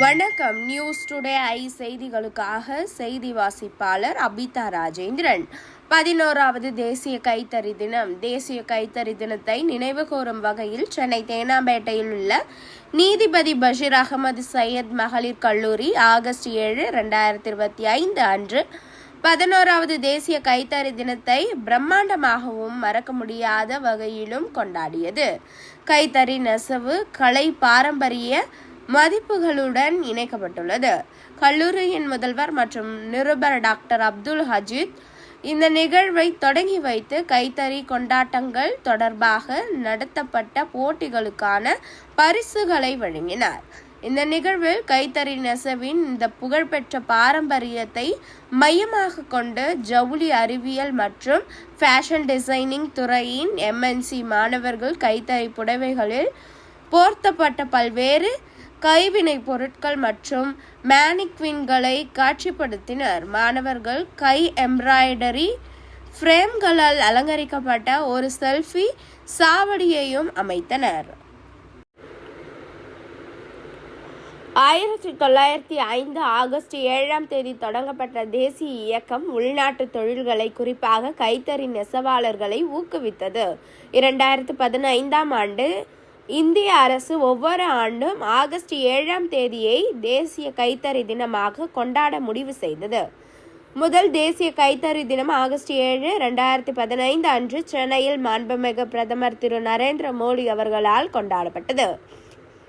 வணக்கம். News today I செய்திகளுக்காக செய்தி வாசிப்பாளர் அபிதா ராஜேந்திரன். பதினோராவது தேசிய கைத்தறி தினம். தேசிய கைத்தறி தினத்தை நினைவு கூறும் வகையில் சென்னை தேனாம்பேட்டையில் உள்ள நீதிபதி பஷீர் அகமது சையத் மகளிர் கல்லூரி ஆகஸ்ட் ஏழு ரெண்டாயிரத்தி இருபத்தி ஐந்து அன்று பதினோராவது தேசிய கைத்தறி தினத்தை பிரம்மாண்டமாகவும் மறக்க முடியாத வகையிலும் கொண்டாடியது. கைத்தறி நெசவு கலை பாரம்பரிய மதிப்புகளுடன் இணைக்கப்பட்டுள்ளது. கல்லூரியின் முதல்வர் மற்றும் நிருபர் டாக்டர் அப்துல் ஹஜீத் இந்த நிகழ்வை தொடங்கி வைத்து கைத்தறி கொண்டாட்டங்கள் தொடர்பாக நடத்தப்பட்ட போட்டிகளுக்கான பரிசுகளை வழங்கினார். இந்த நிகழ்வில் கைத்தறி நெசவின் இந்த புகழ்பெற்ற பாரம்பரியத்தை மையமாக கொண்டு ஜவுளி அறிவியல் மற்றும் ஃபேஷன் டிசைனிங் துறையின் எம்என்சி மாணவர்கள் கைத்தறி புடவைகளில் போர்த்தப்பட்ட பல்வேறு கைவினை பொருட்கள் மற்றும் மேனிக்வின்களை காட்சிப்படுத்தினர். மாணவர்கள் கை எம்ப்ராய்டரி ஃப்ரேம்களால் அலங்கரிக்கப்பட்ட ஒரு செல்ஃபி சாவடியையும் அமைத்தனர். ஆயிரத்தி தொள்ளாயிரத்தி ஐந்து ஆகஸ்ட் ஏழாம் தேதி தொடங்கப்பட்ட தேசிய இயக்கம் உள்நாட்டு தொழில்களை குறிப்பாக கைத்தறி நெசவாளர்களை ஊக்குவித்தது. இரண்டாயிரத்து பதினைந்தாம் ஆண்டு இந்திய அரசு ஒவ்வொரு ஆண்டும் ஆகஸ்ட் ஏழாம் தேதியை தேசிய கைத்தறி தினமாக கொண்டாட முடிவு செய்தது. முதல் தேசிய கைத்தறி தினம் ஆகஸ்ட் ஏழு ரெண்டாயிரத்தி பதினைந்து அன்று சென்னையில் மாண்புமிகு பிரதமர் திரு நரேந்திர மோடி அவர்களால் கொண்டாடப்பட்டது.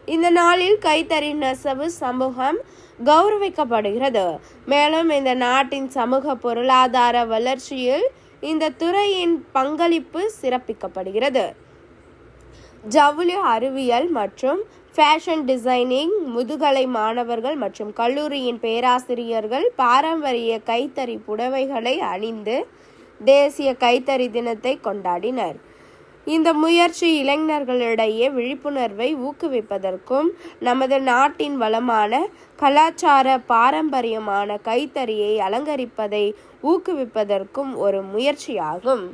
இந்த நாளில் கைத்தறி நெசவு சமூகம் கௌரவிக்கப்படுகிறது. மேலும் இந்த நாட்டின் சமூக பொருளாதார வளர்ச்சியில் இந்த துறையின் பங்களிப்பு சிறப்பிக்கப்படுகிறது. ஜவுளி அறிவியல் மற்றும் ஃபேஷன் டிசைனிங் முதுகலை மாணவர்கள் மற்றும் கல்லூரியின் பேராசிரியர்கள் பாரம்பரிய கைத்தறி புடவைகளை அணிந்து தேசிய கைத்தறி தினத்தை கொண்டாடினர். இந்த முயற்சி இளைஞர்களிடையே விழிப்புணர்வை ஊக்குவிப்பதற்கும் நமது நாட்டின் வளமான கலாச்சார பாரம்பரியமான கைத்தறியை அலங்கரிப்பதை ஊக்குவிப்பதற்கும் ஒரு முயற்சியாகும்.